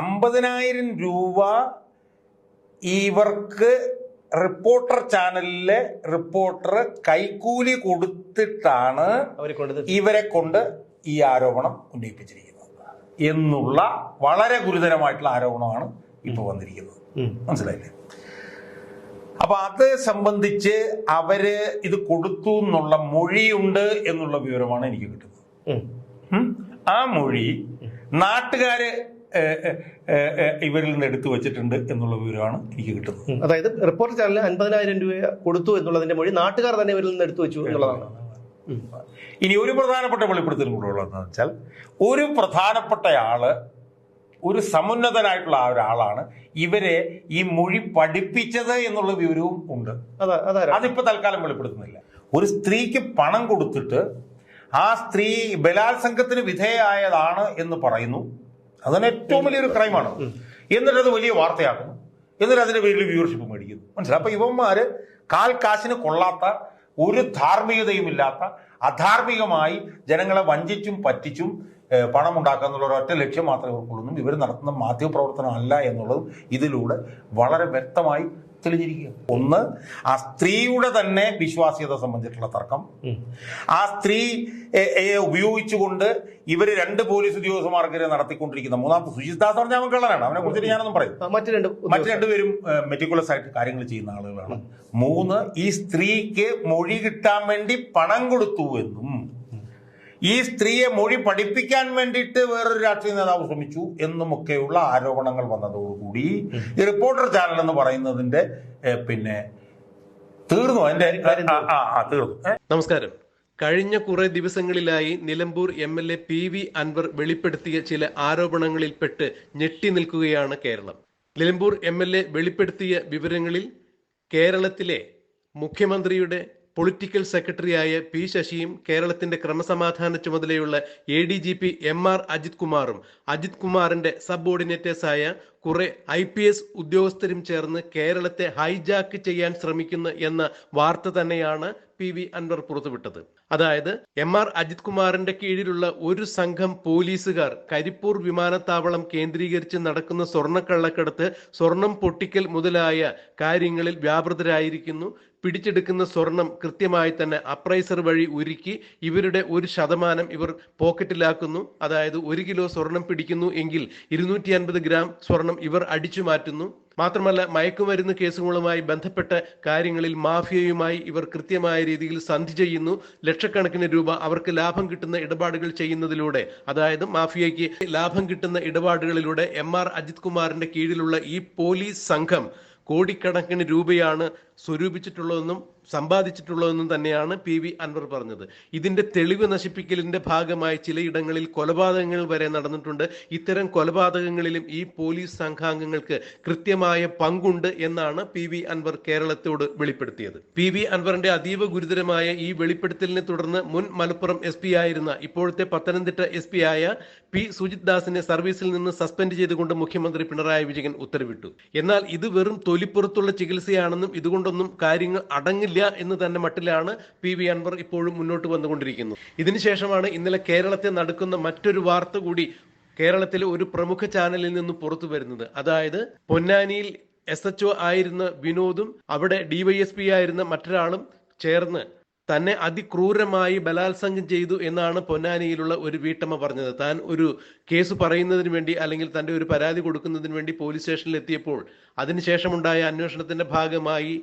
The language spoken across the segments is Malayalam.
അമ്പതിനായിരം രൂപ ഇവർക്ക് റിപ്പോർട്ടർ ചാനലിലെ റിപ്പോർട്ടർ കൈക്കൂലി കൊടുത്തിട്ടാണ് ഇവരെ കൊണ്ട് ഈ ആരോപണം ഉന്നയിപ്പിച്ചിരിക്കുന്നത് എന്നുള്ള വളരെ ഗുരുതരമായിട്ടുള്ള ആരോപണമാണ് ഇപ്പോൾ വന്നിരിക്കുന്നത്. മനസ്സിലായില്ലേ? അപ്പൊ അത് സംബന്ധിച്ച് അവർ ഇത് കൊടുത്തു എന്നുള്ള മൊഴിയുണ്ട് എന്നുള്ള വിവരമാണ് എനിക്ക് കിട്ടുന്നത്. ആ മൊഴി നാട്ടുകാര് ഇവരിൽ നിന്ന് എടുത്തു വെച്ചിട്ടുണ്ട് എന്നുള്ള വിവരമാണ് എനിക്ക് കിട്ടുന്നത്. അതായത് റിപ്പോർട്ട് ചാനലിന് അൻപതിനായിരം രൂപ കൊടുത്തു എന്നുള്ളതിന്റെ മൊഴി നാട്ടുകാർ തന്നെ ഇവരിൽ നിന്ന് എടുത്തു വെച്ചു എന്നുള്ളതാണ്. ഇനി ഒരു പ്രധാനപ്പെട്ട വെളിപ്പെടുത്തൽ കൂടെ ഉള്ളതെന്ന് വെച്ചാൽ ഒരു പ്രധാനപ്പെട്ട ആൾ ഒരു സമുന്നതനായിട്ടുള്ള ആ ഒരാളാണ് ഇവരെ ഈ മൊഴി പഠിപ്പിച്ചത് എന്നുള്ള വിവരവും ഉണ്ട്. അതിപ്പോ തൽക്കാലം വെളിപ്പെടുത്തുന്നില്ല. ഒരു സ്ത്രീക്ക് പണം കൊടുത്തിട്ട് ആ സ്ത്രീ ബലാത്സംഗത്തിന് വിധേയായതാണ് എന്ന് പറയുന്നു. അതിന് ഏറ്റവും വലിയൊരു ക്രൈമാണ്. എന്നിട്ട് അത് വലിയ വാർത്തയാക്കുന്നു. എന്നിട്ട് അതിന്റെ പേരിൽ വ്യൂവർഷിപ്പ് മേടിക്കുന്നു. മനസ്സിലായി? അപ്പൊ ഇവന്മാര് കാൽ കാശിന് കൊള്ളാത്ത ഒരു ധാർമ്മികതയും ഇല്ലാത്ത അധാർമികമായി ജനങ്ങളെ വഞ്ചിച്ചും പറ്റിച്ചും പണമുണ്ടാക്കുക എന്നുള്ള ഒരൊറ്റ ലക്ഷ്യം മാത്രമേ ഇവർക്കുള്ളൂ. ഇവർ നടത്തുന്ന മാധ്യമപ്രവർത്തനം അല്ല എന്നുള്ളതും ഇതിലൂടെ വളരെ വ്യക്തമായി തെളിഞ്ഞിരിക്കുക ഒന്ന് ആ സ്ത്രീയുടെ തന്നെ വിശ്വാസ്യത സംബന്ധിച്ചിട്ടുള്ള തർക്കം. ആ സ്ത്രീ ഉപയോഗിച്ചുകൊണ്ട് ഇവർ രണ്ട് പോലീസ് ഉദ്യോഗസ്ഥന്മാർക്കെതിരെ നടത്തിക്കൊണ്ടിരിക്കുന്ന മൂന്നാമത്തെ സുജിത് ദാസ് പറഞ്ഞാൽ അവൻ കള്ളനാണ്. അവനെ കുറിച്ചിട്ട് ഞാനൊന്നും പറയും മറ്റു രണ്ട് മറ്റു രണ്ടുപേരും മെറ്റിക്കുലസ് ആയിട്ട് കാര്യങ്ങൾ ചെയ്യുന്ന ആളുകളാണ്. മൂന്ന് ഈ സ്ത്രീക്ക് മൊഴി കിട്ടാൻ വേണ്ടി പണം കൊടുത്തു എന്നും ഈ സ്ത്രീയെ മൊഴി പഠിപ്പിക്കാൻ വേണ്ടിയിട്ട് വേറൊരു രാഷ്ട്രീയ നേതാവ് ശ്രമിച്ചു എന്നുമൊക്കെയുള്ള ആരോപണങ്ങൾ വന്നതോടുകൂടി ഈ റിപ്പോർട്ടർ ചാനൽ എന്ന് പറയുന്നതിന്റെ പിന്നെ തീർന്നു? അതിന്റെ ആ, ആ, ആ തീർന്നു. നമസ്കാരം. കഴിഞ്ഞ കുറെ ദിവസങ്ങളിലായി Nilambur M L A P V Anvar വെളിപ്പെടുത്തിയ ചില ആരോപണങ്ങളിൽപ്പെട്ട് ഞെട്ടി നിൽക്കുകയാണ് Keralam. Nilambur M L A വെളിപ്പെടുത്തിയ വിവരങ്ങളിൽ കേരളത്തിലെ മുഖ്യമന്ത്രിയുടെ പൊളിറ്റിക്കൽ സെക്രട്ടറിയായ പി ശശിയും കേരളത്തിന്റെ ക്രമസമാധാന ചുമതലയുള്ള A D G P M R Ajith കുമാറും അജിത് കുമാറിന്റെ സബോർഡിനേറ്റേഴ്സായ കുറെ ഐ പി എസ് ഉദ്യോഗസ്ഥരും ചേർന്ന് കേരളത്തെ ഹൈജാക്ക് ചെയ്യാൻ ശ്രമിക്കുന്നു എന്ന വാർത്ത തന്നെയാണ് പി വി അൻവർ പുറത്തുവിട്ടത്. അതായത് എം ആർ അജിത് കുമാറിന്റെ കീഴിലുള്ള ഒരു സംഘം പോലീസുകാർ കരിപ്പൂർ വിമാനത്താവളം കേന്ദ്രീകരിച്ച് നടക്കുന്ന സ്വർണക്കള്ളക്കടത്ത് സ്വർണം പൊട്ടിക്കൽ മുതലായ കാര്യങ്ങളിൽ വ്യാപൃതരായിരിക്കുന്നു. പിടിച്ചെടുക്കുന്ന സ്വർണം കൃത്യമായി തന്നെ അപ്രൈസർ വഴി ഉരുക്കി ഇവരുടെ ഒരു ശതമാനം ഇവർ പോക്കറ്റിലാക്കുന്നു. അതായത് ഒരു കിലോ സ്വർണം പിടിക്കുന്നു എങ്കിൽ ഇരുന്നൂറ്റി ഗ്രാം സ്വർണം ഇവർ അടിച്ചു മാറ്റുന്നു. മാത്രമല്ല മയക്കുമരുന്ന് കേസുകളുമായി ബന്ധപ്പെട്ട കാര്യങ്ങളിൽ മാഫിയയുമായി ഇവർ കൃത്യമായ രീതിയിൽ സന്ധി ചെയ്യുന്നു. ലക്ഷക്കണക്കിന് രൂപ അവർക്ക് ലാഭം കിട്ടുന്ന ഇടപാടുകൾ ചെയ്യുന്നതിലൂടെ അതായത് മാഫിയയ്ക്ക് ലാഭം കിട്ടുന്ന ഇടപാടുകളിലൂടെ എം ആർ അജിത് കുമാറിന്റെ കീഴിലുള്ള ഈ പോലീസ് സംഘം കോടിക്കണക്കിന് രൂപയാണ് സ്വരൂപിച്ചിട്ടുള്ളതെന്നും സമ്പാദിച്ചിട്ടുള്ളതെന്നും തന്നെയാണ് പി വി അൻവർ പറഞ്ഞത്. ഇതിന്റെ തെളിവ് നശിപ്പിക്കലിന്റെ ഭാഗമായി ചിലയിടങ്ങളിൽ കൊലപാതകങ്ങൾ വരെ നടന്നിട്ടുണ്ട്. ഇത്തരം കൊലപാതകങ്ങളിലും ഈ പോലീസ് സംഘാംഗങ്ങൾക്ക് കൃത്യമായ പങ്കുണ്ട് എന്നാണ് പി വി അൻവർ കേരളത്തോട് വെളിപ്പെടുത്തിയത്. പി വി അൻവറിന്റെ അതീവ ഗുരുതരമായ ഈ വെളിപ്പെടുത്തലിനെ തുടർന്ന് മുൻ മലപ്പുറം എസ് പി ആയിരുന്ന ഇപ്പോഴത്തെ പത്തനംതിട്ട എസ് പി ആയ പി സുജിത് ദാസിനെ സർവീസിൽ നിന്ന് സസ്പെൻഡ് ചെയ്തുകൊണ്ട് മുഖ്യമന്ത്രി പിണറായി വിജയൻ ഉത്തരവിട്ടു. എന്നാൽ ഇത് വെറും തൊലിപ്പുറത്തുള്ള ചികിത്സയാണെന്നും ഇതുകൊണ്ടൊന്നും കാര്യങ്ങൾ അടങ്ങില്ല എന്ന് തന്നെ മട്ടിലാണ് പി വി അൻവർ ഇപ്പോഴും മുന്നോട്ട് വന്നുകൊണ്ടിരിക്കുന്നത്. ഇതിനുശേഷമാണ് ഇന്നലെ കേരളത്തെ നടക്കുന്ന മറ്റൊരു വാർത്ത കൂടി കേരളത്തിലെ ഒരു പ്രമുഖ ചാനലിൽ നിന്ന് പുറത്തു വരുന്നത്. അതായത് പൊന്നാനിയിൽ എസ് എച്ച് ആയിരുന്ന വിനോദും അവിടെ ഡിവൈഎസ്പി ആയിരുന്ന മറ്റൊരാളും ചേർന്ന് തന്നെ അതിക്രൂരമായി ബലാത്സംഗം ചെയ്തു എന്നാണ് പൊന്നാനിയിലുള്ള ഒരു വീട്ടമ്മ പറഞ്ഞത്. താൻ ഒരു കേസ് പറയുന്നതിന് വേണ്ടി അല്ലെങ്കിൽ തന്റെ ഒരു പരാതി കൊടുക്കുന്നതിന് വേണ്ടി പോലീസ് സ്റ്റേഷനിൽ എത്തിയപ്പോൾ അതിനുശേഷമുണ്ടായ അന്വേഷണത്തിന്റെ ഭാഗമായി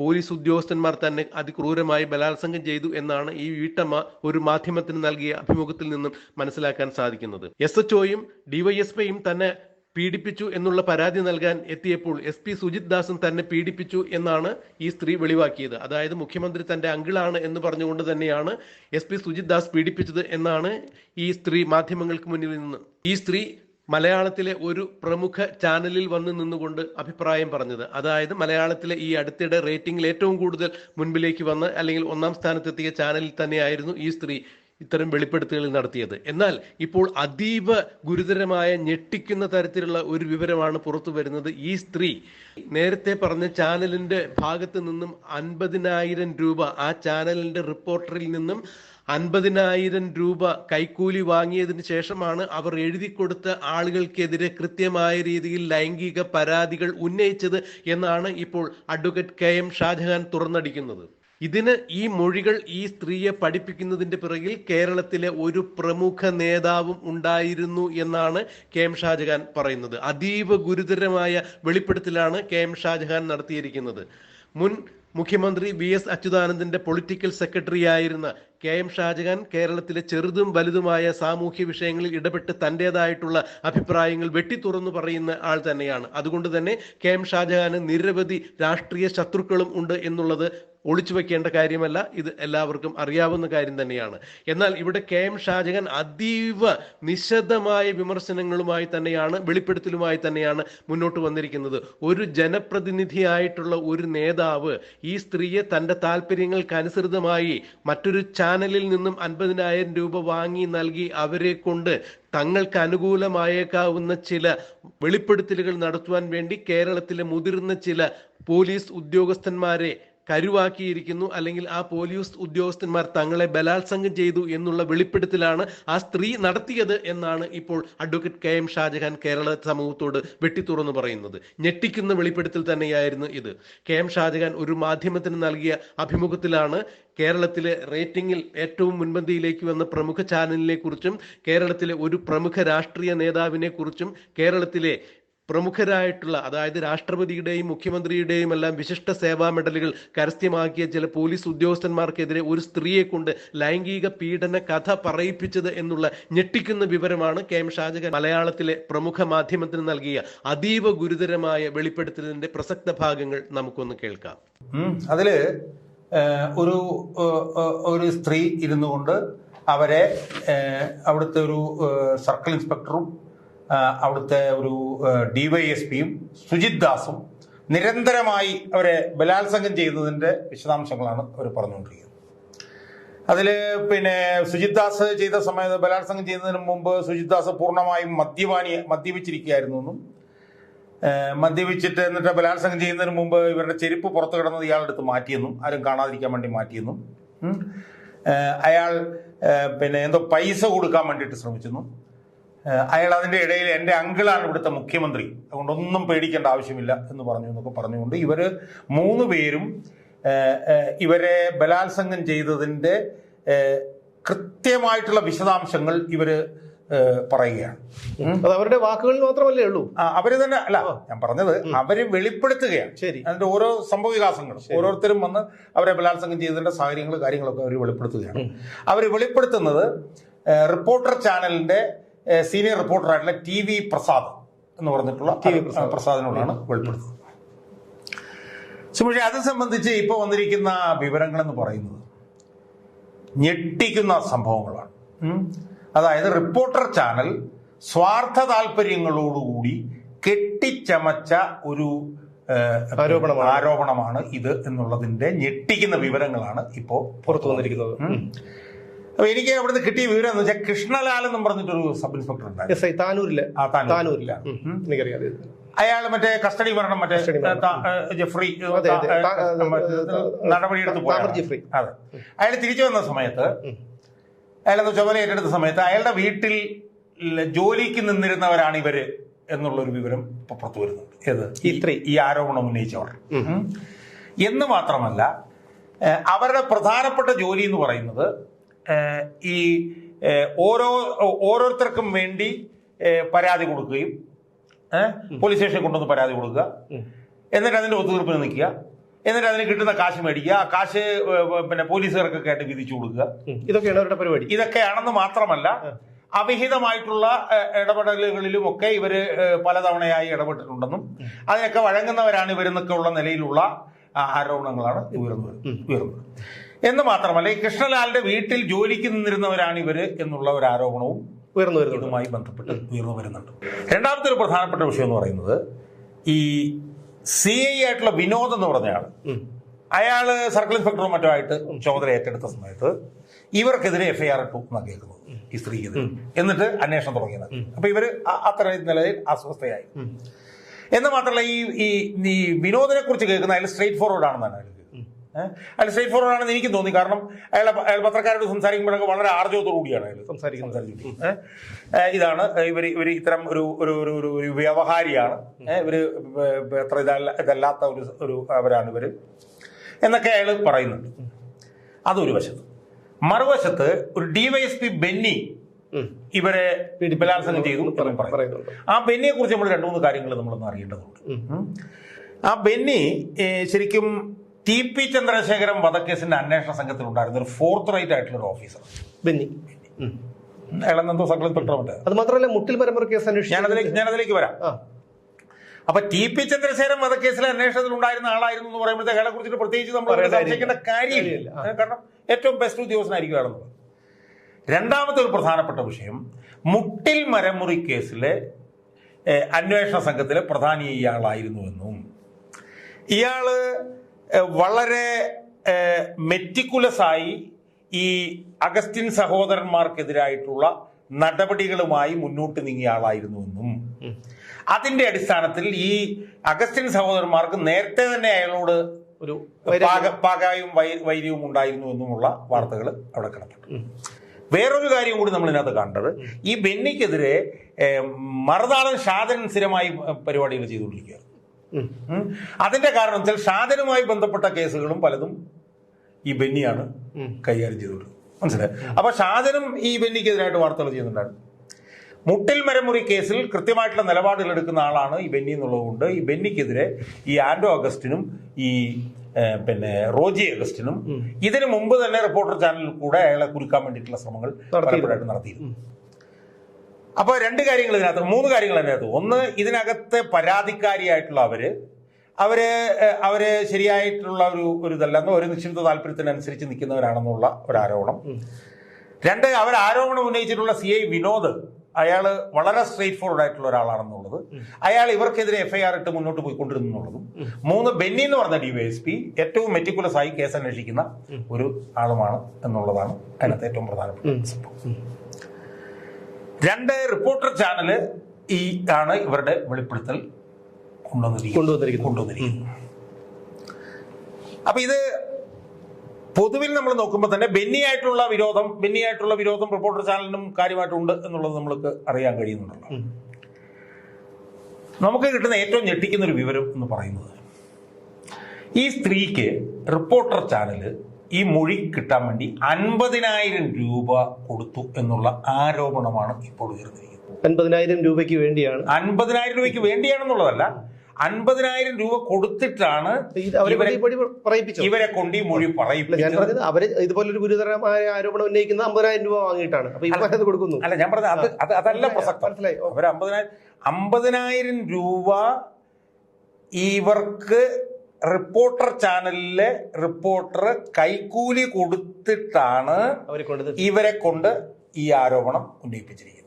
പോലീസ് ഉദ്യോഗസ്ഥന്മാർ തന്നെ അതിക്രൂരമായി ബലാത്സംഗം ചെയ്തു എന്നാണ് ഈ വീട്ടമ്മ ഒരു മാധ്യമത്തിന് നൽകിയ അഭിമുഖത്തിൽ നിന്നും മനസ്സിലാക്കാൻ സാധിക്കുന്നത്. എസ് എച്ച് ഒയും ഡിവൈഎസ്പിയും തന്നെ പീഡിപ്പിച്ചു എന്നുള്ള പരാതി നൽകാൻ എത്തിയപ്പോൾ എസ് പി സുജിത് ദാസും തന്നെ പീഡിപ്പിച്ചു എന്നാണ് ഈ സ്ത്രീ വെളിവാക്കിയത്. അതായത് മുഖ്യമന്ത്രി തന്റെ അങ്കിളാണ് എന്ന് പറഞ്ഞുകൊണ്ട് തന്നെയാണ് എസ് പി സുജിത് ദാസ് പീഡിപ്പിച്ചത് എന്നാണ് ഈ സ്ത്രീ മാധ്യമങ്ങൾക്ക് മുന്നിൽ നിന്ന്. ഈ സ്ത്രീ മലയാളത്തിലെ ഒരു പ്രമുഖ ചാനലിൽ വന്ന് നിന്നുകൊണ്ട് അഭിപ്രായം പറഞ്ഞത്. അതായത് മലയാളത്തിലെ ഈ അടുത്തിടെ റേറ്റിംഗിൽ ഏറ്റവും കൂടുതൽ മുൻപിലേക്ക് വന്ന് അല്ലെങ്കിൽ ഒന്നാം സ്ഥാനത്തെത്തിയ ചാനലിൽ തന്നെയായിരുന്നു ഈ സ്ത്രീ ഇത്തരം വെളിപ്പെടുത്തലുകൾ നടത്തിയത്. എന്നാൽ ഇപ്പോൾ അതീവ ഗുരുതരമായ ഞെട്ടിക്കുന്ന തരത്തിലുള്ള ഒരു വിവരമാണ് പുറത്തു വരുന്നത്. ഈ സ്ത്രീ നേരത്തെ പറഞ്ഞ ചാനലിന്റെ ഭാഗത്ത് നിന്നും അൻപതിനായിരം രൂപ ആ ചാനലിന്റെ റിപ്പോർട്ടറിൽ നിന്നും അൻപതിനായിരം രൂപ കൈക്കൂലി വാങ്ങിയതിന് ശേഷമാണ് അവർ എഴുതി കൊടുത്ത ആളുകൾക്കെതിരെ കൃത്യമായ രീതിയിൽ ലൈംഗിക പരാതികൾ ഉന്നയിച്ചത് എന്നാണ് ഇപ്പോൾ അഡ്വക്കേറ്റ് കെ എം ഷാജഹാൻ തുറന്നടിക്കുന്നത്. ഇതിന് ഈ മൊഴികൾ ഈ സ്ത്രീയെ പഠിപ്പിക്കുന്നതിന്റെ പിറകിൽ കേരളത്തിലെ ഒരു പ്രമുഖ നേതാവും ഉണ്ടായിരുന്നു എന്നാണ് കെ എം ഷാജഹാൻ പറയുന്നത്. അതീവ ഗുരുതരമായ വെളിപ്പെടുത്തലാണ് കെ എം ഷാജഹാൻ നടത്തിയിരിക്കുന്നത്. മുൻ മുഖ്യമന്ത്രി വി എസ് അച്യുതാനന്ദന്റെ പൊളിറ്റിക്കൽ സെക്രട്ടറി ആയിരുന്ന കെ എം ഷാജഹാൻ കേരളത്തിലെ ചെറുതും വലുതുമായ സാമൂഹ്യ വിഷയങ്ങളിൽ ഇടപെട്ട് തന്റേതായിട്ടുള്ള അഭിപ്രായങ്ങൾ വെട്ടിത്തുറന്നു പറയുന്ന ആൾ തന്നെയാണ്. അതുകൊണ്ട് തന്നെ കെ എം ഷാജഹാന് നിരവധി രാഷ്ട്രീയ ശത്രുക്കളും ഉണ്ട് എന്നുള്ളത് ഒളിച്ചു വെക്കേണ്ട കാര്യമല്ല ഇത് എല്ലാവർക്കും അറിയാവുന്ന കാര്യം തന്നെയാണ്. എന്നാൽ ഇവിടെ കെ എം ഷാജഹാൻ അതീവ നിശബ്ദമായ വിമർശനങ്ങളുമായി തന്നെയാണ് വെളിപ്പെടുത്തലുമായി തന്നെയാണ് മുന്നോട്ട് വന്നിരിക്കുന്നത്. ഒരു ജനപ്രതിനിധിയായിട്ടുള്ള ഒരു നേതാവ് ഈ സ്ത്രീയെ തന്റെ താല്പര്യങ്ങൾക്കനുസൃതമായി മറ്റൊരു ചാനലിൽ നിന്നും അൻപതിനായിരം രൂപ വാങ്ങി നൽകി അവരെ കൊണ്ട് തങ്ങൾക്ക് അനുകൂലമായേക്കാവുന്ന ചില വെളിപ്പെടുത്തലുകൾ നടത്തുവാൻ വേണ്ടി കേരളത്തിലെ മുതിർന്ന ചില പോലീസ് ഉദ്യോഗസ്ഥന്മാരെ കരുവാക്കിയിരിക്കുന്നു. അല്ലെങ്കിൽ ആ പോലീസ് ഉദ്യോഗസ്ഥന്മാർ തങ്ങളെ ബലാത്സംഗം ചെയ്തു എന്നുള്ള വെളിപ്പെടുത്തലാണ് ആ സ്ത്രീ നടത്തിയത് എന്നാണ് ഇപ്പോൾ advocate K M Shajahan Kerala സമൂഹത്തോട് വെട്ടിത്തുറന്നു പറയുന്നത്. ഞെട്ടിക്കുന്ന വെളിപ്പെടുത്തൽ തന്നെയായിരുന്നു ഇത്. കെ എം ഷാജഹാൻ ഒരു മാധ്യമത്തിന് നൽകിയ അഭിമുഖത്തിലാണ് കേരളത്തിലെ റേറ്റിംഗിൽ ഏറ്റവും മുൻപന്തിയിലേക്ക് വന്ന പ്രമുഖ ചാനലിനെ കുറിച്ചും കേരളത്തിലെ ഒരു പ്രമുഖ രാഷ്ട്രീയ നേതാവിനെ കുറിച്ചും കേരളത്തിലെ പ്രമുഖരായിട്ടുള്ള അതായത് രാഷ്ട്രപതിയുടെയും മുഖ്യമന്ത്രിയുടെയും എല്ലാം വിശിഷ്ട സേവാ മെഡലുകൾ കരസ്ഥ്യമാക്കിയ ചില പോലീസ് ഉദ്യോഗസ്ഥന്മാർക്കെതിരെ ഒരു സ്ത്രീയെ കൊണ്ട് ലൈംഗിക പീഡന കഥ പറയിപ്പിച്ചത് എന്നുള്ള ഞെട്ടിക്കുന്ന വിവരമാണ് കെ എം ഷാജകൻ മലയാളത്തിലെ പ്രമുഖ മാധ്യമത്തിന് നൽകിയ അതീവ ഗുരുതരമായ വെളിപ്പെടുത്തലിന്റെ പ്രസക്ത ഭാഗങ്ങൾ നമുക്കൊന്ന് കേൾക്കാം. അതിൽ ഒരു ഒരു സ്ത്രീ ഇരുന്നു കൊണ്ട് അവരെ അവിടുത്തെ ഒരു സർക്കിൾ ഇൻസ്പെക്ടറും അവിടുത്തെ ഒരു ഡിവൈഎസ്പിയും സുജിത് ദാസും നിരന്തരമായി അവരെ ബലാത്സംഗം ചെയ്യുന്നതിന്റെ വിശദാംശങ്ങളാണ് അവർ പറഞ്ഞുകൊണ്ടിരിക്കുന്നത്. അതിൽ പിന്നെ സുജിത് ദാസ് ചെയ്ത സമയത്ത് ബലാത്സംഗം ചെയ്യുന്നതിന് മുമ്പ് സുജിത് ദാസ് പൂർണമായും മദ്യപാനി മദ്യപിച്ചിരിക്കുകയായിരുന്നു എന്നും മദ്യപിച്ചിട്ട് എന്നിട്ട് ബലാത്സംഗം ചെയ്യുന്നതിന് മുമ്പ് ഇവരുടെ ചെരുപ്പ് പുറത്തു കിടന്നത് ഇയാളെടുത്ത് മാറ്റിയെന്നും ആരും കാണാതിരിക്കാൻ വേണ്ടി മാറ്റിയെന്നും അയാൾ പിന്നെ എന്തോ പൈസ കൊടുക്കാൻ വേണ്ടിയിട്ട് ശ്രമിച്ചെന്നും അയാൾ അതിന്റെ ഇടയിൽ എന്റെ അങ്കിളാണ് ഇവിടുത്തെ മുഖ്യമന്ത്രി. അതുകൊണ്ട് ഒന്നും പേടിക്കേണ്ട ആവശ്യമില്ല എന്ന് പറഞ്ഞു എന്നൊക്കെ പറഞ്ഞുകൊണ്ട് ഇവർ മൂന്ന് പേരും ഇവരെ ബലാത്സംഗം ചെയ്തതിന്റെ കൃത്യമായിട്ടുള്ള വിശദാംശങ്ങൾ ഇവർ പറയുകയാണ്. അത് അവരുടെ വാക്കുകളിൽ മാത്രമല്ലേ ഉള്ളൂ. അവർ തന്നെ അല്ല ഞാൻ പറഞ്ഞത് അവർ വെളിപ്പെടുത്തുകയാണ്. ശരി. അതിന്റെ ഓരോ സംഭവവികാസങ്ങളും ഓരോരുത്തരും വന്ന് അവരെ ബലാത്സംഗം ചെയ്തതിന്റെ സാഹചര്യങ്ങൾ കാര്യങ്ങളൊക്കെ അവർ വെളിപ്പെടുത്തുകയാണ്. അവർ വെളിപ്പെടുത്തുന്നത് റിപ്പോർട്ടർ ചാനലിന്റെ സീനിയർ റിപ്പോർട്ടറായിട്ടുള്ള ടി വി പ്രസാദ് എന്ന് പറഞ്ഞിട്ടുള്ള ടി വി പ്രസാദിനോടാണ് വെളിപ്പെടുത്തുന്നത് സുമേഷ് അത് സംബന്ധിച്ച് ഇപ്പോൾ വന്നിരിക്കുന്ന വിവരങ്ങൾ എന്ന് പറയുന്നത് ഞെട്ടിക്കുന്ന സംഭവങ്ങളാണ്. അതായത് റിപ്പോർട്ടർ ചാനൽ സ്വാർത്ഥ താല്പര്യങ്ങളോടുകൂടി കെട്ടിച്ചമച്ച ഒരു ആരോപണമാണ്. ആരോപണമാണ് ഇത് എന്നുള്ളതിന്റെ ഞെട്ടിക്കുന്ന വിവരങ്ങളാണ് ഇപ്പോൾ പുറത്തു വന്നിരിക്കുന്നത്. അപ്പൊ എനിക്ക് അവിടുന്ന് കിട്ടിയ വിവരം എന്ന് വെച്ചാൽ കൃഷ്ണലാൽ എന്നും പറഞ്ഞിട്ടൊരു സബ് ഇൻസ്പെക്ടർ ഉണ്ടായിരുന്നു എസ് ഐ താനൂരിലെ. താനൂരില്ല എനിക്കറിയാം അയാൾ മറ്റേ കസ്റ്റഡി മരണം മറ്റേ. ജെഫ്രി നടപടിയെടുത്ത്. അതെ. അയാൾ തിരിച്ചു വന്ന സമയത്ത് അയാളെന്ന് ചുമതല ഏറ്റെടുത്ത സമയത്ത് അയാളുടെ വീട്ടിൽ ജോലിക്ക് നിന്നിരുന്നവരാണ് ഇവർ എന്നുള്ള ഒരു വിവരം ഇപ്പൊ പുറത്തു വരുന്നുണ്ട്. ഏത്? ഈ സ്ത്രീ. ഈ ആരോപണം ഉന്നയിച്ചവർ. എന്ന് മാത്രമല്ല അവരുടെ പ്രധാനപ്പെട്ട ജോലി എന്ന് പറയുന്നത് ഈ ഓരോ ഓരോരുത്തർക്കും വേണ്ടി പരാതി കൊടുക്കുകയും പോലീസ് സ്റ്റേഷനിൽ കൊണ്ടുവന്ന് പരാതി കൊടുക്കുക. എന്നിട്ട് അതിന്റെ ഒത്തുതീർപ്പിന് നിൽക്കുക. എന്നിട്ട് അതിന് കിട്ടുന്ന കാശ് മേടിക്കുക. ആ കാശ് പിന്നെ പോലീസുകാർക്കൊക്കെ ആയിട്ട് വിധിച്ചു കൊടുക്കുക. ഇതൊക്കെയാണ് അവരുടെ പരിപാടി. ഇതൊക്കെയാണെന്ന് മാത്രമല്ല അവിഹിതമായിട്ടുള്ള ഇടപെടലുകളിലും ഒക്കെ ഇവർ പലതവണയായി ഇടപെട്ടിട്ടുണ്ടെന്നും അതിനൊക്കെ വഴങ്ങുന്നവരാണ് ഇവരെന്നൊക്കെ ഉള്ള നിലയിലുള്ള ആരോപണങ്ങളാണ് ഉയർന്നത് ഉയർന്നത് എന്ന് മാത്രമല്ല ഈ കൃഷ്ണലാലിന്റെ വീട്ടിൽ ജോലിക്ക് നിന്നിരുന്നവരാണ് ഇവർ എന്നുള്ള ഒരു ആരോപണവും ഉയർന്നു വരുന്നതുമായി ബന്ധപ്പെട്ട് ഉയർന്നു വരുന്നുണ്ട്. രണ്ടാമത്തെ ഒരു പ്രധാനപ്പെട്ട വിഷയം എന്ന് പറയുന്നത് ഈ സി ഐ ആയിട്ടുള്ള വിനോദ് എന്ന് പറഞ്ഞയാൾ. അയാൾ സർക്കിൾ ഇൻസ്പെക്ടറും മറ്റോ ആയിട്ട് ചുമതല ഏറ്റെടുത്ത സമയത്ത് ഇവർക്കെതിരെ എഫ്ഐആർ ഇട്ടു എന്നാണ് കേൾക്കുന്നത് ഈ സ്ത്രീക്കെതിരെ. എന്നിട്ട് അന്വേഷണം തുടങ്ങിയത്. അപ്പൊ ഇവർ അത്ര അത്തരം നിലയിൽ അസ്വസ്ഥയായി. എന്ന് മാത്രമല്ല ഈ ഈ ഈ വിനോദിനെ കുറിച്ച് കേൾക്കുന്ന അയാൾ സ്ട്രേറ്റ് ഫോർവേഡ് ആണെന്നാണ് അയാൾ സേഫ് ഫോർവേഡ് ആണെന്ന് എനിക്ക് തോന്നി. കാരണം അയാൾ അയാൾ പത്രക്കാരോട് സംസാരിക്കുമ്പോഴൊക്കെ വളരെ ആർജവത്തോടു കൂടിയാണ് അയാൾ. സംസാരിക്കുന്നത്. സംസാരിക്കുന്നത്. ഇതാണ്. ഇവർ ഇവർ ഇത്തരം ഒരു ഒരു ഒരു ഒരു ഒരു വ്യവഹാരിയാണ്. ഇവർ ഇവർ അത്ര ഇതല്ല ഇതല്ലാത്ത ഒരു ഒരു അവരാണ് ഇവർ. എന്നൊക്കെ അയാൾ പറയുന്നുണ്ട്. അതൊരു വശത്ത്. മറുവശത്ത് ഒരു ഡിവൈഎസ്പി ബെന്നി. ഇവരെ ബലാത്സംഗം ചെയ്തു പറയുന്നുണ്ട്. ആ ബെന്നിയെ കുറിച്ച് നമ്മൾ രണ്ടു മൂന്ന് കാര്യങ്ങൾ നമ്മളൊന്ന് അറിയേണ്ടതുണ്ട്. ആ ബെന്നി ശരിക്കും ടി പി ചന്ദ്രശേഖരൻ വധക്കേസിന്റെ അന്വേഷണ സംഘത്തിൽ ഉണ്ടായിരുന്ന ഒരു ഫോർത്ത് റൈറ്റ് ആയിട്ടുള്ള ഒരു ഓഫീസർ. ബെന്നി. അത് മാത്രമല്ല മുട്ടിൽ പരമ്പര കേസ് അന്വേഷിച്ചു ഞാനതിലേക്ക് ഞാനതിലേക്ക് വരാം. അപ്പൊ ടി പി ചന്ദ്രശേഖരൻ വധക്കേസിലെ അന്വേഷണത്തിൽ ഉണ്ടായിരുന്ന ആളായിരുന്നു എന്ന് പറയുമ്പോഴത്തെ അയാളെ കുറിച്ചിട്ട് പ്രത്യേകിച്ച് നമ്മൾ സംശയിക്കേണ്ട കാര്യമില്ല. കാരണം ഏറ്റവും ബെസ്റ്റ് ഉദ്യോഗസ്ഥനായിരിക്കും അയാളെന്നുള്ളത് രണ്ടാമത്തെ ഒരു പ്രധാനപ്പെട്ട വിഷയം മുട്ടിൽ മരമുറി കേസിലെ അന്വേഷണ സംഘത്തിലെ പ്രധാനി ഇയാളായിരുന്നുവെന്നും ഇയാൾ ഏ, വളരെ മെറ്റിക്കുലസ് ആയി ഈ അഗസ്റ്റിൻ സഹോദരന്മാർക്കെതിരായിട്ടുള്ള നടപടികളുമായി മുന്നോട്ട് നീങ്ങിയ ആളായിരുന്നുവെന്നും അതിന്റെ അടിസ്ഥാനത്തിൽ ഈ അഗസ്റ്റിൻ സഹോദരന്മാർക്ക് നേരത്തെ തന്നെ അയാളോട് ഒരു പാക- പാകായും വൈര്യവും ഉണ്ടായിരുന്നു എന്നുമുള്ള വാർത്തകൾ അവിടെ കിടപ്പുണ്ട്. വേറൊരു കാര്യം കൂടി നമ്മൾ ഇതിനകത്ത് കണ്ടത് ഈ ബെന്നിക്കെതിരെ മറുനാടൻ ഷാദൻ സ്ഥിരമായി പരിപാടികൾ ചെയ്തുകൊണ്ടിരിക്കുകയാണ്. അതിന്റെ കാരണത്തിൽ ഷാദനുമായി ബന്ധപ്പെട്ട കേസുകളും പലതും ഈ ബെന്നിയാണ്. കൈകാര്യം ചെയ്തത്. മനസ്സിലായി? അപ്പൊ ഷാദനും ഈ ബെന്നിക്കെതിരായിട്ട് വാർത്തകൾ ചെയ്യുന്നുണ്ടായിരുന്നു. മുട്ടിൽ മരമുറി കേസിൽ കൃത്യമായിട്ടുള്ള നിലപാടുകൾ എടുക്കുന്ന ആളാണ് ഈ ബെന്നി എന്നുള്ളതുകൊണ്ട് ഈ ബെന്നിക്കെതിരെ ഈ ആൻഡോ അഗസ്റ്റിനും ഈ പിന്നെ റോജി അഗസ്റ്റിനും ഇതിനു മുമ്പ് തന്നെ റിപ്പോർട്ടർ ചാനലിൽ കൂടെ അയാളെ കുരുക്കാൻ വേണ്ടിയിട്ടുള്ള ശ്രമങ്ങൾ നടത്തിയിരുന്നു. അപ്പൊ രണ്ട് കാര്യങ്ങൾ ഇതിനകത്ത് മൂന്ന് കാര്യങ്ങൾ അതിനകത്ത് ഒന്ന് ഇതിനകത്ത് പരാതിക്കാരിയായിട്ടുള്ള അവർ അവർ അവർ ശരിയായിട്ടുള്ള ഒരു ഒരു ഇതല്ലെന്നോ ഒരു നിശ്ചിത താല്പര്യത്തിനനുസരിച്ച് നിൽക്കുന്നവരാണെന്നുള്ള ഒരു ആരോപണം. രണ്ട് അവർ ആരോപണം ഉന്നയിച്ചിട്ടുള്ള സി ഐ വിനോദ് അയാൾ വളരെ സ്ട്രേറ്റ് ഫോർവേഡ് ആയിട്ടുള്ള ഒരാളാണെന്നുള്ളത്. അയാൾ ഇവർക്കെതിരെ എഫ്ഐആർ ഇട്ട് മുന്നോട്ട് പോയിക്കൊണ്ടിരുന്നു എന്നുള്ളതും മൂന്ന് ബെന്നി എന്ന് പറഞ്ഞ ഡിവൈഎസ്പി ഏറ്റവും മെറ്റിക്കുലസ് ആയി കേസ് അന്വേഷിക്കുന്ന ഒരു ആളുമാണ് എന്നുള്ളതാണ് അതിനകത്ത് ഏറ്റവും പ്രധാനപ്പെട്ട സംഭവം. രണ്ട് റിപ്പോർട്ടർ ചാനൽ ഈ ആണ് ഇവരുടെ വെളിപ്പെടുത്തൽ കൊണ്ടുവന്നിരിക്കുന്നത്. അപ്പൊ ഇത് പൊതുവിൽ നമ്മൾ നോക്കുമ്പോൾ തന്നെ ബെന്നിയായിട്ടുള്ള വിരോധം ബെന്നിയായിട്ടുള്ള വിരോധം റിപ്പോർട്ടർ ചാനലിനും കാര്യമായിട്ടുണ്ട് എന്നുള്ളത് നമ്മൾക്ക് അറിയാൻ കഴിയുന്നുണ്ടല്ലോ. നമുക്ക് കിട്ടുന്ന ഏറ്റവും ഞെട്ടിക്കുന്ന ഒരു വിവരം എന്ന് പറയുന്നത് ഈ സ്ത്രീക്ക് റിപ്പോർട്ടർ ചാനൽ ഈ മൊഴി കിട്ടാൻ വേണ്ടി അൻപതിനായിരം രൂപ കൊടുത്തു എന്നുള്ള ആരോപണമാണ് ഇപ്പോൾ ഉയർന്നിരിക്കുന്നത്. അൻപതിനായിരം രൂപയ്ക്ക് വേണ്ടിയാണ്. അൻപതിനായിരം രൂപയ്ക്ക് വേണ്ടിയാണെന്നുള്ളതല്ല അൻപതിനായിരം രൂപ കൊടുത്തിട്ടാണ് ഇവരെ- കൊണ്ട് ഈ മൊഴി പറഞ്ഞത് അവർ ഇതുപോലൊരു ഗുരുതരമായ ആരോപണം ഉന്നയിക്കുന്നത് അമ്പതിനായിരം രൂപ വാങ്ങിയിട്ടാണ്. അപ്പൊ കൊടുക്കുന്നു. അല്ല ഞാൻ പറഞ്ഞത് അത് അത് അതല്ല പ്രസക്തം. അവർ അമ്പതിനായിരം അമ്പതിനായിരം രൂപ ഇവർക്ക് റിപ്പോർട്ടർ ചാനലിലെ റിപ്പോർട്ടർ കൈക്കൂലി കൊടുത്തിട്ടാണ് ഇവരെ കൊണ്ട് ഈ ആരോപണം ഉന്നയിപ്പിച്ചിരിക്കുന്നത്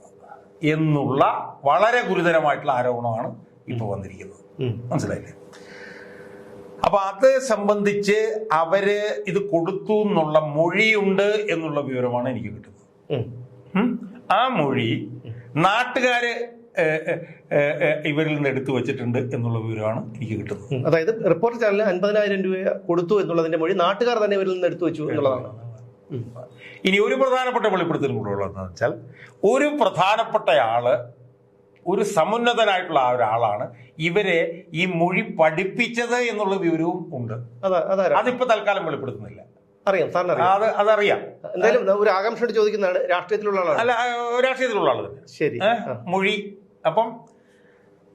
എന്നുള്ള വളരെ ഗുരുതരമായിട്ടുള്ള ആരോപണമാണ് ഇപ്പോൾ വന്നിരിക്കുന്നത്. മനസ്സിലായില്ലേ? അപ്പൊ അത് സംബന്ധിച്ച് അവർ ഇത് കൊടുത്തു എന്നുള്ള മൊഴിയുണ്ട് എന്നുള്ള വിവരമാണ് എനിക്ക് കിട്ടുന്നത്? ആ മൊഴി നാട്ടുകാര് ഇവരിൽ നിന്ന് എടുത്തു വെച്ചിട്ടുണ്ട് എന്നുള്ള വിവരമാണ് എനിക്ക് കിട്ടുന്നത്. അതായത് റിപ്പോർട്ട് ചാനലിന് അൻപതിനായിരം രൂപ കൊടുത്തു എന്നുള്ളതിന്റെ മൊഴി നാട്ടുകാർ തന്നെ ഇവരിൽ നിന്ന് എടുത്തു വെച്ചു എന്നുള്ളതാണ്. ഇനി ഒരു പ്രധാനപ്പെട്ട വെളിപ്പെടുത്തലും കൂടെ ഉള്ളതെന്ന് വെച്ചാൽ ഒരു പ്രധാനപ്പെട്ട ആൾ ഒരു സമുന്നതനായിട്ടുള്ള ആ ഒരാളാണ് ഇവരെ ഈ മൊഴി പഠിപ്പിച്ചത് എന്നുള്ള വിവരവും ഉണ്ട്. അതിപ്പോ തൽക്കാലം വെളിപ്പെടുത്തുന്നില്ല. അറിയാം സാറിന് അത് അതറിയാം. എന്തായാലും ഒരു ആകാംക്ഷയോട് ചോദിക്കുന്നതാണ് രാഷ്ട്രീയത്തിലുള്ള ആളാണ്. അല്ല രാഷ്ട്രീയത്തിലുള്ള ആളാണ് തന്നെ. ശരി? മൊഴി അപ്പം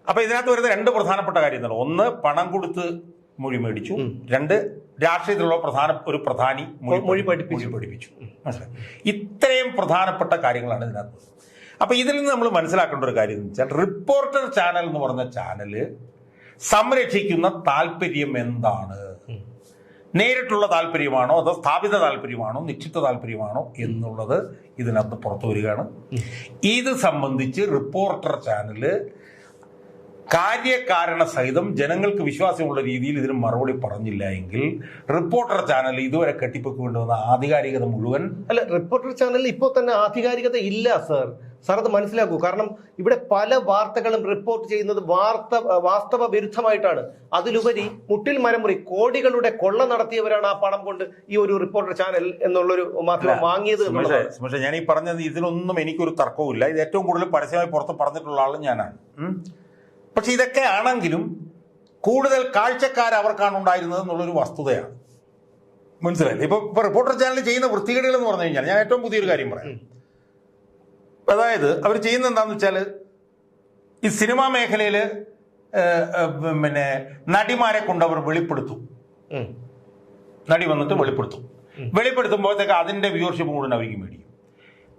അപ്പൊ ഇതിനകത്ത് വരുന്ന രണ്ട് പ്രധാനപ്പെട്ട കാര്യം എന്താണ് ഒന്ന് പണം കൊടുത്ത് മൊഴി മേടിച്ചു. രണ്ട് രാഷ്ട്രീയത്തിലുള്ള പ്രധാന ഒരു പ്രധാനി മൊഴി പഠിപ്പിച്ചു. പഠിപ്പിച്ചു. മനസ്സിലായി? ഇത്രയും പ്രധാനപ്പെട്ട കാര്യങ്ങളാണ് ഇതിനകത്ത്. അപ്പൊ ഇതിൽ നിന്ന് നമ്മൾ മനസ്സിലാക്കേണ്ട ഒരു കാര്യം എന്ന് വെച്ചാൽ റിപ്പോർട്ടർ ചാനൽ എന്ന് പറഞ്ഞ ചാനൽ സംരക്ഷിക്കുന്ന താല്പര്യം എന്താണ്? നേരിട്ടുള്ള താല്പര്യമാണോ അതോ സ്ഥാപിത താല്പര്യമാണോ നിശ്ചിത താല്പര്യമാണോ എന്നുള്ളത് ഇതിനകത്ത് പുറത്തു വരികയാണ്. ഇത് സംബന്ധിച്ച് റിപ്പോർട്ടർ ചാനൽ കാര്യകാരണ സഹിതം ജനങ്ങൾക്ക് വിശ്വാസമുള്ള രീതിയിൽ ഇതിന് മറുപടി പറഞ്ഞില്ല എങ്കിൽ റിപ്പോർട്ടർ ചാനൽ ഇതുവരെ കെട്ടിപ്പൊക്കൊണ്ടുവന്ന ആധികാരികത മുഴുവൻ അല്ല റിപ്പോർട്ടർ ചാനൽ ഇപ്പോൾ തന്നെ ആധികാരികത ഇല്ല സർ. സാർ അത് മനസ്സിലാക്കൂ. കാരണം ഇവിടെ പല വാർത്തകളും റിപ്പോർട്ട് ചെയ്യുന്നത് വാർത്ത വാസ്തവ വിരുദ്ധമായിട്ടാണ്. അതിലുപരി മുട്ടിൽ മരമുറി കോടികളുടെ കൊള്ള നടത്തിയവരാണ് ആ പണം കൊണ്ട് ഈ ഒരു റിപ്പോർട്ടർ ചാനൽ എന്നുള്ളൊരു മാധ്യമം വാങ്ങിയത് എന്നുള്ളതാണ്. ഞാൻ ഈ പറഞ്ഞത് ഇതിലൊന്നും എനിക്കൊരു തർക്കവുമില്ല. ഇത് ഏറ്റവും കൂടുതൽ പരസ്യമായി പുറത്ത് പറഞ്ഞിട്ടുള്ള ആളും ഞാനാണ്. പക്ഷെ ഇതൊക്കെ ആണെങ്കിലും കൂടുതൽ കാഴ്ചക്കാർ അവർക്കാണ് ഉണ്ടായിരുന്നത് എന്നുള്ളൊരു വസ്തുതയാണ്. മനസ്സിലായില്ലേ? ഇപ്പൊ ഇപ്പൊ റിപ്പോർട്ടർ ചാനൽ ചെയ്യുന്ന വൃത്തികേടുകൾ എന്ന് പറഞ്ഞു കഴിഞ്ഞാൽ ഞാൻ ഏറ്റവും പുതിയൊരു കാര്യം പറയാം. അതായത് അവർ ചെയ്യുന്ന എന്താന്ന് വെച്ചാൽ ഈ സിനിമാ മേഖലയിൽ പിന്നെ നടിമാരെ കൊണ്ട് അവർ വെളിപ്പെടുത്തും. നടി വന്നിട്ട് വെളിപ്പെടുത്തും. വെളിപ്പെടുത്തുമ്പോഴത്തേക്ക് അതിന്റെ വ്യൂവർഷിപ്പ് മുഴുവൻ അവർക്ക് മേടിക്കും.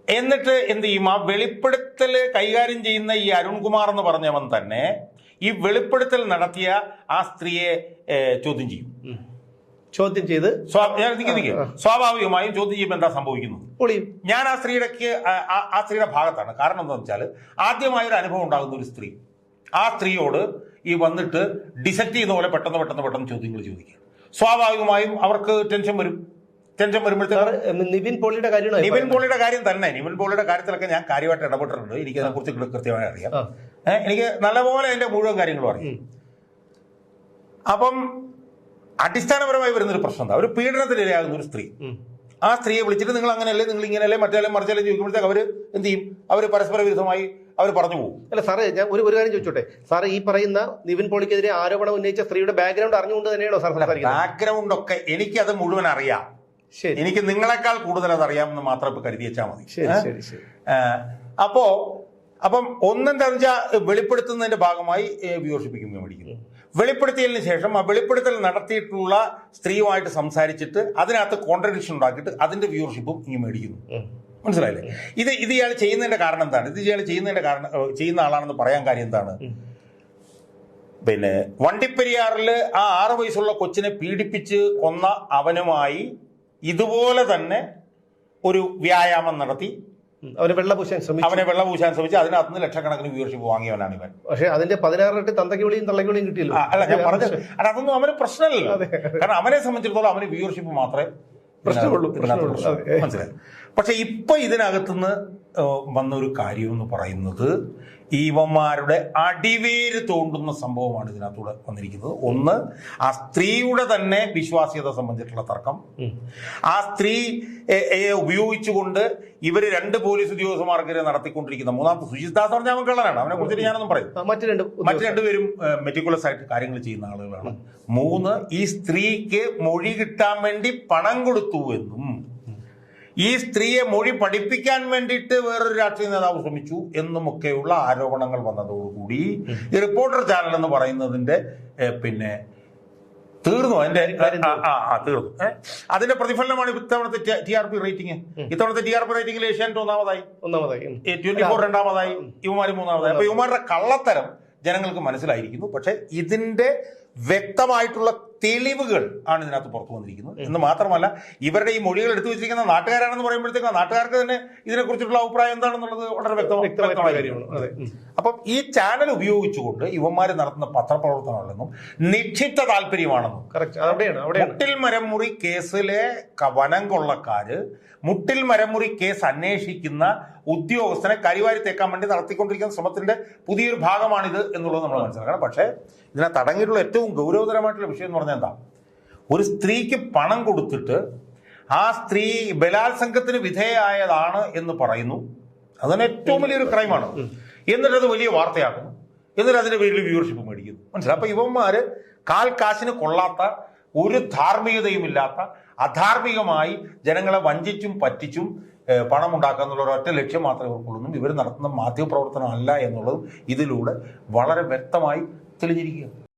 എന്നിട്ട് എന്ത് ചെയ്യും? ആ വെളിപ്പെടുത്തൽ കൈകാര്യം ചെയ്യുന്ന ഈ അരുൺകുമാർ എന്ന് പറഞ്ഞവൻ തന്നെ ഈ വെളിപ്പെടുത്തൽ നടത്തിയ ആ സ്ത്രീയെ ചോദ്യം ചെയ്യും. ചോദ്യം ചെയ്ത്. സ്വാഭാവികമായും ചോദ്യം ചെയ്യുമ്പോൾ എന്താ സംഭവിക്കുന്നത്? ഞാൻ ആ ആ- ആ സ്ത്രീയുടെ ഭാഗത്താണ്. കാരണം എന്താ വെച്ചാൽ ആദ്യമായ ഒരു അനുഭവം ഉണ്ടാകുന്ന ഒരു സ്ത്രീ. ആ സ്ത്രീയോട് ഈ വന്നിട്ട് ഡിസക്ട് ചെയ്യുന്ന പോലെ പെട്ടെന്ന് പെട്ടെന്ന് പെട്ടെന്ന് ചോദ്യങ്ങൾ ചോദിക്കുക. സ്വാഭാവികമായും അവർക്ക് ടെൻഷൻ വരും. ടെൻഷൻ വരുമ്പോഴത്തേക്ക് നിവിൻ പോളിയുടെ കാര്യം നിവിൻ പോളിയുടെ കാര്യം തന്നെ. നിവിൻ പോളിയുടെ കാര്യത്തിലൊക്കെ ഞാൻ കാര്യമായിട്ട് ഇടപെട്ടിട്ടുണ്ട്. എനിക്ക് അതിനെക്കുറിച്ച് കുറിച്ച് കൃത്യമായി അറിയാം. എനിക്ക് നല്ലപോലെ അതിന്റെ മുഴുവൻ കാര്യങ്ങളും അറിയാം അപ്പം അടിസ്ഥാനപരമായി വരുന്നൊരു പ്രശ്നം എന്താ? ഒരു പീഡനത്തിനിരയാകുന്ന ഒരു സ്ത്രീ. ആ സ്ത്രീയെ വിളിച്ചിട്ട് നിങ്ങൾ അങ്ങനെയല്ലേ നിങ്ങൾ ഇങ്ങനെയല്ലേ മറ്റേ മറിച്ചാലും ചോദിക്കുമ്പോഴത്തേക്ക് അവർ എന്ത് ചെയ്യും? അവർ പരസ്പര വിരുദ്ധമായി അവർ പറഞ്ഞു പോകും. അല്ല സാറേ ഞാൻ ഒരു ഒരു കാര്യം ചോദിച്ചോട്ടെ? സാർ ഈ പറയുന്ന നിവിൻ പോളിക്കെതിരെ ആരോപണം ഉന്നയിച്ച സ്ത്രീയുടെ ബാക്ക്ഗ്രൗണ്ട് അറിഞ്ഞുകൊണ്ട് തന്നെയാണോ സാർ സംസാരിക്കുന്നത്? ബാക്ക്ഗ്രൗണ്ട് ഒക്കെ എനിക്കത് മുഴുവൻ അറിയാം. എനിക്ക് നിങ്ങളെക്കാൾ കൂടുതൽ അത് അറിയാമെന്ന് മാത്രം കരുതി വെച്ചാൽ മതി. അപ്പോ അപ്പം ഒന്നെന്താന്ന് വെച്ചാൽ വെളിപ്പെടുത്തുന്നതിന്റെ ഭാഗമായി വ്യൂവർഷിപ്പിക്കും മേടിക്കുന്നു വെളിപ്പെടുത്തിയതിന് ശേഷം ആ വെളിപ്പെടുത്തൽ നടത്തിയിട്ടുള്ള സ്ത്രീയുമായിട്ട് സംസാരിച്ചിട്ട് അതിനകത്ത് കോൺട്രഡിക്ഷൻ ഉണ്ടാക്കിയിട്ട് അതിന്റെ വ്യൂവർഷിപ്പും ഇനി മേടിക്കുന്നു. മനസ്സിലായില്ലേ? ഇത് ഇത് ഇയാൾ ചെയ്യുന്നതിന്റെ കാരണം എന്താണ്? ഇത് ഇയാൾ ചെയ്യുന്നതിന്റെ കാരണം ചെയ്യുന്ന ആളാണെന്ന് പറയാൻ കാര്യം എന്താണ്? പിന്നെ വണ്ടിപ്പെരിയാറിൽ ആ ആറ് വയസ്സുള്ള കൊച്ചിനെ പീഡിപ്പിച്ച് കൊന്ന അവനുമായി ഇതുപോലെ തന്നെ ഒരു വ്യായാമം നടത്തി അവനെ വെള്ളപൂശാൻ ശ്രമിച്ചു. അവനെ വെള്ളപൂശാൻ ശ്രമിച്ചു അതിനകത്ത് നിന്ന് ലക്ഷക്കണക്കിന് വ്യൂവർഷിപ്പ് വാങ്ങിയവനാണ് ഇവൻ. പക്ഷെ അതിന്റെ പതിനാറിരട്ടി തന്തക്കി വിളിയും തള്ളയ്ക്ക് വിളിയും കിട്ടിയില്ല. അല്ല ഞാൻ പറഞ്ഞത് അല്ല, അതൊന്നും അവന് പ്രശ്നമല്ല കാരണം അവനെ സംബന്ധിച്ചിടത്തോളം അവന് വ്യൂവർഷിപ്പ് മാത്രമേ പ്രശ്നമുള്ളൂ, പ്രശ്നമുള്ളൂ. മനസ്സിലായി? പക്ഷെ ഇപ്പൊ ഇതിനകത്തുനിന്ന് ഏഹ്, വന്ന ഒരു കാര്യം എന്ന് പറയുന്നത് ഈ ഇവന്മാരുടെ അടിവേര് തോണ്ടുന്ന സംഭവമാണ് ഇതിനകത്തൂടെ വന്നിരിക്കുന്നത്. ഒന്ന് ആ സ്ത്രീയുടെ തന്നെ വിശ്വാസ്യത സംബന്ധിച്ചിട്ടുള്ള തർക്കം. ആ സ്ത്രീ ഉപയോഗിച്ചുകൊണ്ട് ഇവർ രണ്ട് പോലീസ് ഉദ്യോഗസ്ഥന്മാർക്കെതിരെ നടത്തിക്കൊണ്ടിരിക്കുന്ന മൂന്നാമത്തെ സുജിത് ദാസ് പറഞ്ഞ അവൻ കള്ളനാണ്. അവനെ കുറിച്ചിട്ട് ഞാനൊന്നും പറയും മറ്റു രണ്ട് മറ്റു രണ്ടുപേരും മെറ്റിക്കുലസ് ആയിട്ട് കാര്യങ്ങൾ ചെയ്യുന്ന ആളുകളാണ്. മൂന്ന് ഈ സ്ത്രീക്ക് മൊഴി കിട്ടാൻ വേണ്ടി പണം കൊടുത്തു എന്നും ഈ സ്ത്രീയെ മൊഴി പഠിപ്പിക്കാൻ വേണ്ടിയിട്ട് വേറൊരു രാഷ്ട്രീയ നേതാവ് ശ്രമിച്ചു എന്നുമൊക്കെയുള്ള ആരോപണങ്ങൾ വന്നതോടുകൂടി ഈ റിപ്പോർട്ടർ ചാനൽ എന്ന് പറയുന്നതിന്റെ പിന്നെ തീർന്നു? അതിന്റെ ആ, തീർന്നു. അതിന്റെ പ്രതിഫലനമാണ് ഇത്തവണത്തെ ടി ആർ പി റേറ്റിംഗ്. ഇത്തവണത്തെ ടി ആർ പി റേറ്റിംഗിൽ ഏഷ്യാനെറ്റ് ഒന്നാമതായി. ഒന്നാമതായി. ട്വന്റി ഫോർ രണ്ടാമതായി. യുവമാര് മൂന്നാമതായി. അപ്പൊ യുവമാരുടെ കള്ളത്തരം ജനങ്ങൾക്ക് മനസ്സിലായിരിക്കുന്നു. പക്ഷെ ഇതിന്റെ വ്യക്തമായിട്ടുള്ള തെളിവുകൾ ആണ് ഇതിനകത്ത് പുറത്തു വന്നിരിക്കുന്നത്. എന്ന് മാത്രമല്ല ഇവരുടെ ഈ മൊഴികൾ എടുത്തു വെച്ചിരിക്കുന്ന നാട്ടുകാരാണെന്ന് പറയുമ്പോഴത്തേക്കും നാട്ടുകാർക്ക് തന്നെ ഇതിനെക്കുറിച്ചുള്ള അഭിപ്രായം എന്താണെന്നുള്ളത് വളരെ വ്യക്തമായ കാര്യമാണ്. അപ്പം ഈ ചാനൽ ഉപയോഗിച്ചുകൊണ്ട് ഇവന്മാർ നടത്തുന്ന പത്രപ്രവർത്തനങ്ങളെന്നും നിക്ഷിപ്ത താല്പര്യമാണെന്നും കറക്റ്റ് അവിടെയാണ് അവിടെയാണ്. മുട്ടിൽ മരമുറി കേസിലെ വനം കൊള്ളക്കാര് മുട്ടിൽ മരമുറി കേസ് അന്വേഷിക്കുന്ന ഉദ്യോഗസ്ഥനെ കരിവാരി തേക്കാൻ വേണ്ടി നടത്തിക്കൊണ്ടിരിക്കുന്ന ശ്രമത്തിന്റെ പുതിയൊരു ഭാഗമാണിത് എന്നുള്ളത് നമ്മൾ മനസ്സിലാക്കണം. പക്ഷേ ഇതിനെ തടങ്ങിയിട്ടുള്ള ഏറ്റവും ഗൗരവതരമായിട്ടുള്ള വിഷയം എന്ന് പറഞ്ഞാൽ എന്താ? ഒരു സ്ത്രീക്ക് പണം കൊടുത്തിട്ട് ആ സ്ത്രീ ബലാത്സംഗത്തിന് വിധേയായതാണ് എന്ന് പറയുന്നു. അതിന് ഏറ്റവും വലിയൊരു ക്രൈമാണ്. എന്നിട്ട് അത് വലിയ വാർത്തയാക്കുന്നു. എന്നിട്ട് അതിന്റെ പേരിൽ വ്യൂവർഷിപ്പ് മേടിക്കുന്നു. മനസ്സിലായി? അപ്പൊ ഇവന്മാര് കാൽ കാശിന് കൊള്ളാത്ത ഒരു ധാർമ്മികതയും ഇല്ലാത്ത അധാർമികമായി ജനങ്ങളെ വഞ്ചിച്ചും പറ്റിച്ചും പണം ഉണ്ടാക്കുക എന്നുള്ള ഒരൊറ്റ ലക്ഷ്യം മാത്രമേ ഇവർക്കുള്ളൂ ഇവർ നടത്തുന്ന മാധ്യമപ്രവർത്തനം അല്ല എന്നുള്ളതും ഇതിലൂടെ വളരെ വ്യക്തമായി തെളിഞ്ഞിരിക്കുകയാണ്.